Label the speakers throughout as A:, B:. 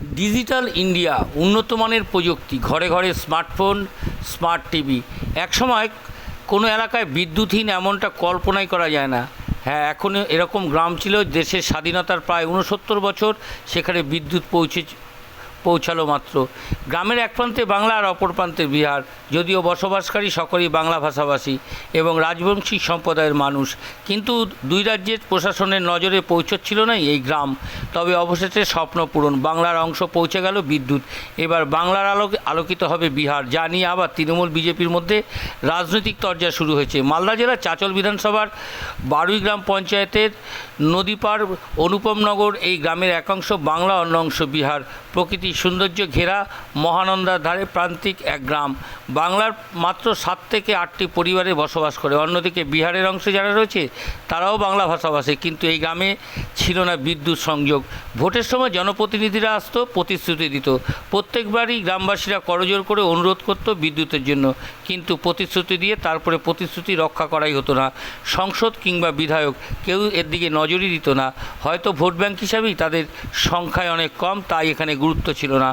A: Digital India উন্নত মানের প্রযুক্তি, ঘরে ঘরে স্মার্টফোন, স্মার্ট টিভি। একসময় কোনো এলাকায় বিদ্যুৎহীন এমনটা কল্পনাই করা যায় না। হ্যাঁ এখন এরকম গ্রাম ছিল, দেশের স্বাধীনতার প্রায় উনসত্তর বছর সেখানে বিদ্যুৎ পৌঁছে পৌঁছালো মাত্র। গ্রামের এক প্রান্তে বাংলা আর অপর প্রান্তে বিহার, যদিও বসবাসকারী সকলেই বাংলা ভাষাভাষী এবং রাজবংশী সম্প্রদায়ের মানুষ। কিন্তু দুই রাজ্যের প্রশাসনের নজরে পৌঁছচ্ছিল না এই গ্রাম। তবে অবশেষে স্বপ্ন পূরণ। বাংলার অংশ পৌঁছে গেল বিদ্যুৎ। এবার বাংলার আলোক আলোকিত হবে বিহার। যা নিয়ে আবার তৃণমূল বিজেপির মধ্যে রাজনৈতিক তরজা শুরু হয়েছে। মালদা জেলার চাচল বিধানসভার বারুই গ্রাম পঞ্চায়েতের নদীপাড় অনুপমনগর এই গ্রামের একাংশ বাংলা অন্য অংশ বিহার। প্রকৃতির সৌন্দর্য ঘেরা মহানন্দার ধারে প্রান্তিক এক গ্রাম। বাংলার মাত্র সাত থেকে আটটি পরিবারে বসবাস করে। অন্যদিকে বিহারের অংশে যারা রয়েছে, তারাও বাংলা ভাষাভাষী। কিন্তু এই গ্রামে ছিল না বিদ্যুৎ সংযোগ। ভোটের সময় জনপ্রতিনিধিরা আসতো, প্রতিশ্রুতি দিত। প্রত্যেকবারই গ্রামবাসীরা করজোর করে অনুরোধ করত বিদ্যুতের জন্য। কিন্তু প্রতিশ্রুতি দিয়ে তারপরে প্রতিশ্রুতি রক্ষা করাই হতো না। সংসদ কিংবা বিধায়ক কেউ এর দিকে নজরই দিত না। হয়তো ভোট ব্যাংক হিসাবেই তাদের সংখ্যায় অনেক কম, তাই এখানে গুরুত্ব ছিল না।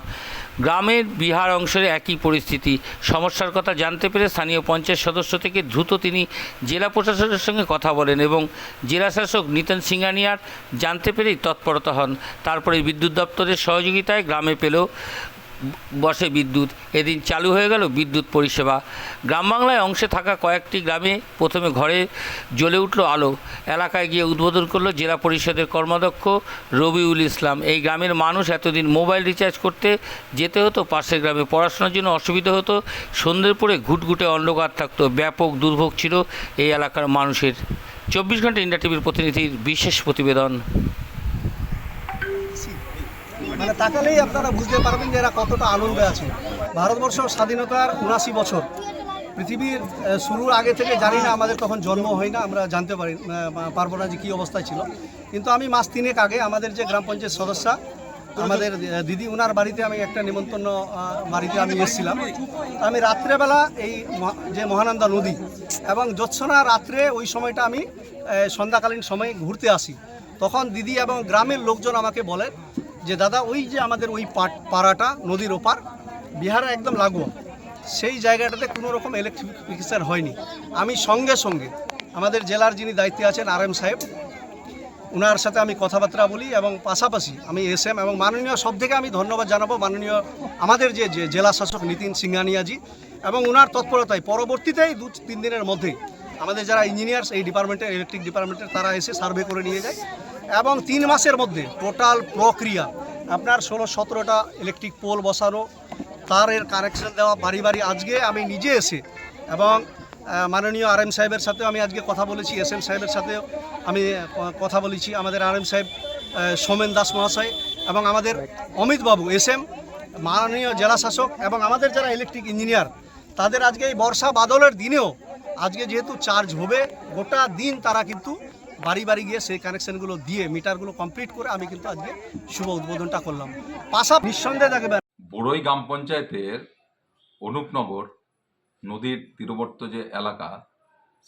A: গ্রামের বিহার অংশের একই পরিস্থিতি। সমস্যার কথা জানতে পেরে স্থানীয় পঞ্চায়েত সদস্য থেকে দ্রুত তিনি জেলা প্রশাসনের সঙ্গে কথা বলেন এবং জেলা শাসক নিতেন সিংহানিয়ার জানতে পেরেই তৎপরতা হন। তারপরে বিদ্যুৎ দপ্তরের সহযোগিতায় গ্রামে পেল বসে বিদ্যুৎ, এদিন চালু হয়ে গেল বিদ্যুৎ পরিষেবা। গ্রাম বাংলায় অংশে থাকা কয়েকটি গ্রামে প্রথমে ঘরে জ্বলে উঠল আলো। এলাকায় গিয়ে উদ্বোধন করল জেলা পরিষদের কর্মাধ্যক্ষ রবিউল ইসলাম। এই গ্রামের মানুষ এতদিন মোবাইল রিচার্জ করতে যেতে হতো, পাশের গ্রামে পড়াশোনার জন্য অসুবিধা হতো। সন্ধ্যের পরে ঘুটঘুটে অন্ধকার থাকতো, ব্যাপক দুর্ভোগ ছিল এই এলাকার মানুষের। চব্বিশ ঘণ্টা ইন্ডিয়া টিভির প্রতিনিধির বিশেষ প্রতিবেদন।
B: মানে তাকালেই আপনারা বুঝতে পারবেন যে এরা কতটা আনন্দে আছে। ভারতবর্ষ স্বাধীনতার উনাশি বছর। পৃথিবীর শুরুর আগে থেকে জানি না আমাদের তখন জন্ম হয় না, আমরা জানতে পারি পারব না যে কী অবস্থায় ছিল। কিন্তু আমি মাস তিনেক আগে আমাদের যে গ্রাম পঞ্চায়েত সদস্য, আমাদের দিদি ওনার বাড়িতে আমি একটা নিমন্ত্রণ বাড়িতে আমি এসেছিলাম। আমি রাত্রেবেলা এই যে মহানন্দা নদী এবং জ্যোৎসনা রাত্রে ওই সময়টা আমি সন্ধ্যাকালীন সময় ঘুরতে আসি। তখন দিদি এবং গ্রামের লোকজন আমাকে বলে যে দাদা, ওই যে আমাদের ওই পাড়াটা, নদীর ওপার, বিহারে একদম লাগোয়া। সেই জায়গাটাতে কোনো রকম ইলেকট্রিফিকেশান হয়নি। আমি সঙ্গে সঙ্গে আমাদের জেলার যিনি দায়িত্বে আছেন আর এম সাহেব ওনার সাথে আমি কথাবার্তা বলি এবং পাশাপাশি আমি এস এম এবং মাননীয়, সব থেকে আমি ধন্যবাদ জানাব মাননীয় আমাদের যে যে জেলা শাসক নীতিন সিংহানিয়াজি এবং ওনার তৎপরতায় পরবর্তীতেই দু, তিন দিনের মধ্যেই আমাদের যারা ইঞ্জিনিয়ার্স এই ডিপার্টমেন্টের ইলেকট্রিক ডিপার্টমেন্টের তারা এসে সার্ভে করে নিয়ে যায়। এবং তিন মাসের মধ্যে টোটাল প্রক্রিয়া। আপনার ষোলো সতেরোটা ইলেকট্রিক পোল বসানো তারের কানেকশন দেওয়া বাড়ি বাড়ি। আজকে আমি নিজে এসে এবং মাননীয় আর এম সাহেবের সাথেও আমি আজকে কথা বলেছি এস এম সাহেবের সাথেও আমি কথা বলেছি। আমাদের আর এম সাহেব সোমেন দাস মহাশয় এবং আমাদের অমিত বাবু এস এম মাননীয় জেলা শাসক এবং আমাদের যারা ইলেকট্রিক ইঞ্জিনিয়ার তাদের আজকে এই বর্ষা বাদলের দিনেও আজকে যেহেতু চার্জ হবে, গোটা দিন তারা কিন্তু বাড়ি বাড়ি গিয়ে সেই কানেকশনগুলো দিয়ে মিটারগুলো কমপ্লিট করে আমি কিন্তু আজকে শুভ উদ্বোধনটা করলাম। পাশা নিঃসন্দেহে দেখবেন
C: বড়ই গ্রাম পঞ্চায়েতের অনুপনগর নদীর তীরবর্তী যে এলাকা,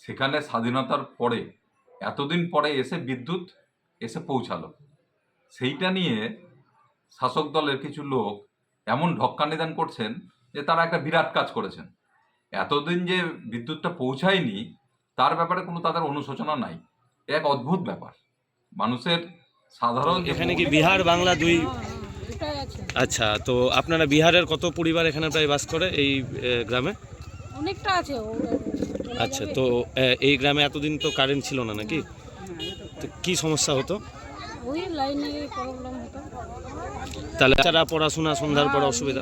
C: সেখানে স্বাধীনতার পরে, এতদিন পরে এসে বিদ্যুৎ এসে পৌঁছালো। সেইটা নিয়ে শাসক দলের কিছু লোক এমন ঢক্কা নিদান করছেন যে তারা একটা বিরাট কাজ করেছেন। এতদিন যে বিদ্যুৎটা পৌঁছায়নি, তার ব্যাপারে কোনো তাদের অনুশোচনা নাই। এক অদ্ভুত ব্যাপার। মানুষের সাধারণ
D: এখানে কি বিহার বাংলা দুই আচ্ছা তো আপনারা বিহারের কত পরিবার এখানে প্রায় বাস করে এই গ্রামে?
E: অনেকটা আছে
D: আচ্ছা তো এই গ্রামে এতদিন তো কারেন্ট ছিল না নাকি? তো কি সমস্যা হতো?
E: ওই লাইনে প্রবলেম হতো।
D: তাহলে তারা পড়াশোনা সন্ধ্যার পর অসুবিধা?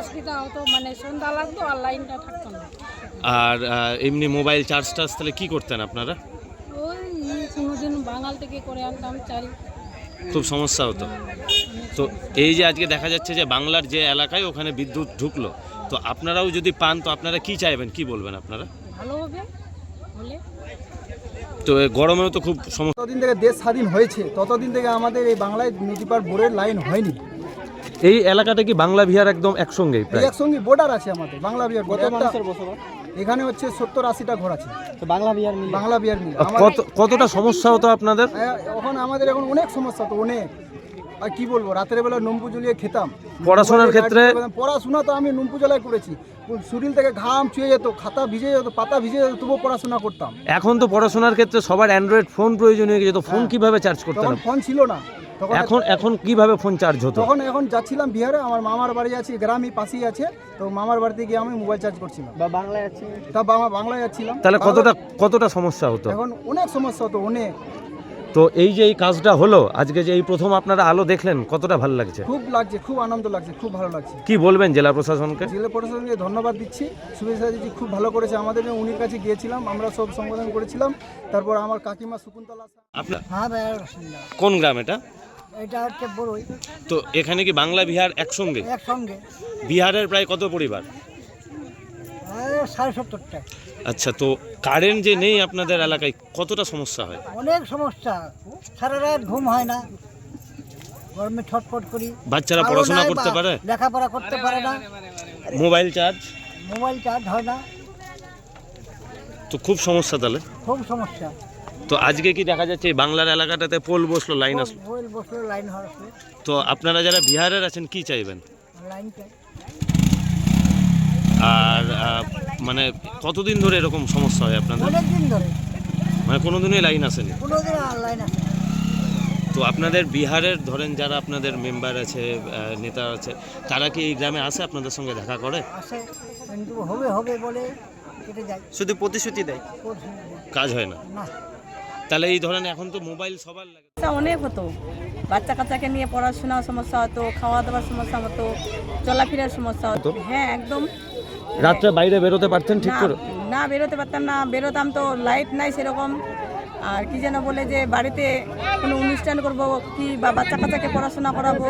E: অসুবিধা হতো মানে সন্ধ্যা লাগতো আর লাইনটা থাকতো না।
D: আর এমনি মোবাইল চার্জ টার্জ তাহলে কি করতেন আপনারা?
E: থেকে করে আনতাম চাল।
D: খুব সমস্যা হতো। তো এই যে আজকে দেখা যাচ্ছে যে বাংলার যে এলাকায় ওখানে বিদ্যুৎ ঢুকলো তো আপনারাও যদি পান তো আপনারা কি চাইবেন? কি বলবেন আপনারা?
E: ভালো হবে হলে
D: তো গরমেও তো খুব সমস্যা
F: যতদিন থেকে দেশ স্বাধীন হয়েছে ততদিন থেকে আমাদের এই বাংলায় নদীপার বোর্ডের লাইন হয়নি।
D: এই এলাকাটা কি বাংলা বিহার একদম একসঙ্গেই
F: একসঙ্গে বর্ডার আছে আমাদের বাংলা বিহার। এখানে হচ্ছে সত্তর আশিটা ঘর আছে। বাংলা বিহার মিলে? বাংলা বিহার মিলে।
D: কত কতটা সমস্যা হতো আপনাদের?
F: এখন আমাদের এখন অনেক সমস্যা তো অনেক। আর কি বলব রাতের বেলা নুম্পু জ্বলিয়ে খেতাম।
D: পড়াশোনার ক্ষেত্রে?
F: পড়াশোনা তো আমি নুম্পু জ্বালায় করেছি। শরীর থেকে ঘাম চুয়ে যেত খাতা ভিজে যেত পাতা ভিজে যেত তবুও পড়াশোনা করতাম।
D: এখন তো পড়াশোনার ক্ষেত্রে সবার অ্যান্ড্রয়েড ফোন প্রয়োজন হয়ে গেছে তো ফোন কীভাবে চার্জ করতে
F: তখন ফোন ছিল না।
D: এখন এখন কীভাবে ফোন চার্জ হতো?
F: তখন এখন যাচ্ছিলাম বিহারে আমার মামার বাড়ি আছে গ্রামই পাশেই আছে তো মামার বাড়িতে গিয়ে আমি মোবাইল চার্জ করছিলাম। বা বাংলায় আছে তা বাংলা- বাংলায় যাচ্ছিলাম।
D: তাহলে কতটা কতটা সমস্যা হতো?
F: এখন অনেক সমস্যা হতো অনেক।
D: তো এই যে এই কাজটা হলো আজকে যে এই প্রথম আপনারা আলো দেখলেন কতটা ভালো লাগছে?
F: খুব লাগছে খুব আনন্দ লাগছে খুব ভালো লাগছে।
D: কি বলবেন জেলা প্রশাসনকে?
F: জেলা প্রশাসনকে ধন্যবাদ দিচ্ছি। শুভেচ্ছা দিচ্ছি খুব ভালো করেছে আমাদের উনির কাছে গিয়েছিলাম আমরা সব সংবোধন করেছিলাম। তারপর আমার কাকিমা শকুন্তলা
D: আপনার
G: হ্যাঁ
D: কোন গ্রাম এটা?
G: এটা হচ্ছে বড়ই
D: তো এখানে কি বাংলা বিহার একসঙ্গে?
G: একসঙ্গে।
D: বিহারের প্রায় কত পরিবার?
G: সাড়ে সত্তরটা।
D: আচ্ছা তো কারেন্ট যে নেই আপনাদের এলাকায় কতটা সমস্যা হয়?
G: অনেক সমস্যা। সারা রাত ঘুম হয় না। গরমে ছটফট করি।
D: বাচ্চারা পড়াশোনা করতে পারে?
G: লেখাপড়া করতে পারে না।
D: মোবাইল চার্জ
G: মোবাইল চার্জ হয় না।
D: তো খুব সমস্যা তাহলে?
G: খুব সমস্যা।
D: তো আজকে কি দেখা যাচ্ছে এই বাংলার এলাকাটাতে পোল বসল লাইন আসলো?
G: বসল লাইন
D: তো আপনারা যারা বিহারের আছেন কি চাইবেন?
G: লাইন
D: আর মানে কতদিন ধরে এরকম সমস্যা হয় আপনাদের?
G: অনেক ধরে।
D: মানে কোনোদিনই লাইন আসেনি?
G: কোনোদিন লাইন আসে
D: তো আপনাদের বিহারের ধরেন যারা আপনাদের মেম্বার আছে নেতা আছে তারা কি এই গ্রামে আসে আপনাদের সঙ্গে দেখা করে?
G: কিন্তু হবে হবে বলে
F: শুধু প্রতিশ্রুতি দেয়।
D: কাজ হয় না?
G: না।
D: তাহলে এই ধরেন এখন তো মোবাইল সবার লাগে।
E: অনেক হতো। বাচ্চা কাচ্চাকে নিয়ে পড়াশোনার সমস্যা হতো খাওয়া দাওয়ার সমস্যা হতো চলাফেরার সমস্যা হতো। হ্যাঁ একদম।
D: রাত্রে বাইরে বেরোতে পারতেন ঠিক করে?
E: না বেরোতে পারতাম না। বেরোতাম তো লাইট নাই সেরকম। আর কি যেন বলে যে বাড়িতে কোনো অনুষ্ঠান করব কি বা বাচ্চা কাচ্চাকে পড়াশোনা করাবো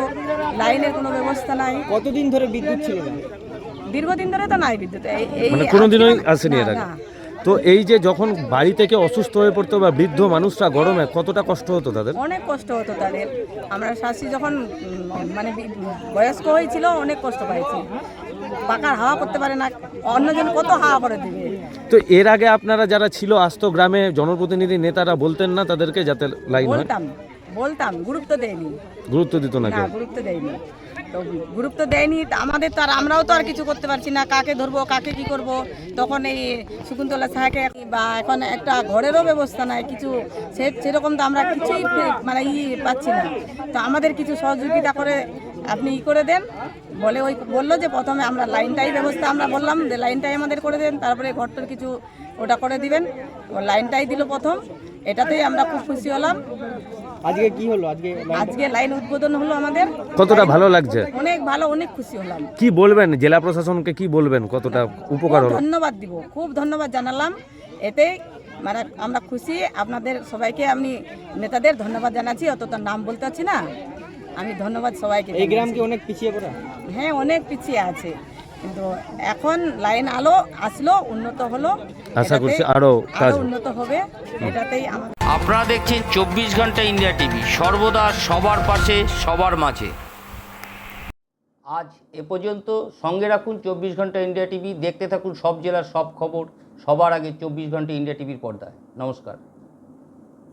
E: লাইনের কোনো ব্যবস্থা নাই।
F: কতদিন ধরে বিদ্যুৎ ছিল
E: দীর্ঘদিন ধরে তো নাই বিদ্যুৎ। এই
D: মানে কোনোদিনই আসেনি এর আগে। তো এই যে যখন বাড়ি থেকে অসুস্থ হয়ে পড়তো বা বৃদ্ধ মানুষরা গরমে কতটা কষ্ট হতো তাদের?
E: অনেক কষ্ট হতো তাদের। আমরা শাশি যখন মানে বয়স্ক হয়েছিল অনেক কষ্ট পাইছি। পাকার হাওয়া করতে পারে না অন্যজন কত হাওয়া করে দিবে?
D: তো এর আগে আপনারা যারা ছিল আস্ত গ্রামে জনপ্রতিনিধি নেতারা বলতেন না তাদেরকে যাতে লাইন হয়?
E: বলতাম বলতাম গুরুত্ব দেয়নি।
D: গুরুত্ব দিত না
E: না গুরুত্ব দেয়নি। তো গুরুত্ব দেয়নি, তা আমাদের তো আর আমরাও তো আর কিছু করতে পারছি না। কাকে ধরবো, কাকে কি করব? তখন এই শকুন্তলা সাহাকে বা এখন একটা ঘরেরও ব্যবস্থা নাই, কিছু সে সেরকম তো আমরা কিছুই মানে ই পাচ্ছি না। তো আমাদের কিছু সহযোগিতা করে আপনি ই করে দেন। বলে ওই বলল যে প্রথমে আমরা লাইনটাই ব্যবস্থা আমরা বললাম, যে লাইনটাই আমাদের করে দেন, তারপরে ঘরটার কিছু ওটা করে দিবেন। লাইনটাই দিল প্রথম, এটাতেই আমরা খুব খুশি হলাম।
F: আজকে কি হলো? আজকে
E: আজকে লাইন উদ্বোধন হলো আমাদের।
D: কতটা ভালো লাগছে?
E: অনেক ভালো অনেক খুশি হলাম।
D: কি বলবেন? জেলা প্রশাসনকে কি বলবেন? কতটা উপকার হলো?
E: ধন্যবাদ দিব খুব ধন্যবাদ জানালাম। এতে মানে আমরা খুশি আপনাদের সবাইকে আমি নেতাদের ধন্যবাদ জানাচ্ছি অত তো নাম বলতে পারছি না। আমি ধন্যবাদ সবাইকে
F: এই গ্রাম কি অনেক পিছিয়ে পড়া?
E: হ্যাঁ অনেক পিছিয়ে আছে। কিন্তু এখন লাইন আলো আসলো উন্নত হলো।
D: আশা করছি আরও কাজ হবে।
E: উন্নত হবে। এটাতেই
A: আপনারা দেখছেন চব্বিশ ঘণ্টা ইন্ডিয়া টিভি সর্বদা সবার পাশে সবার মাঝে। আজ এ পর্যন্ত সঙ্গে রাখুন চব্বিশ ঘণ্টা ইন্ডিয়া টিভি দেখতে থাকুন সব জেলার সব খবর সবার আগে চব্বিশ ঘণ্টা ইন্ডিয়া টিভির পর্দায়। নমস্কার।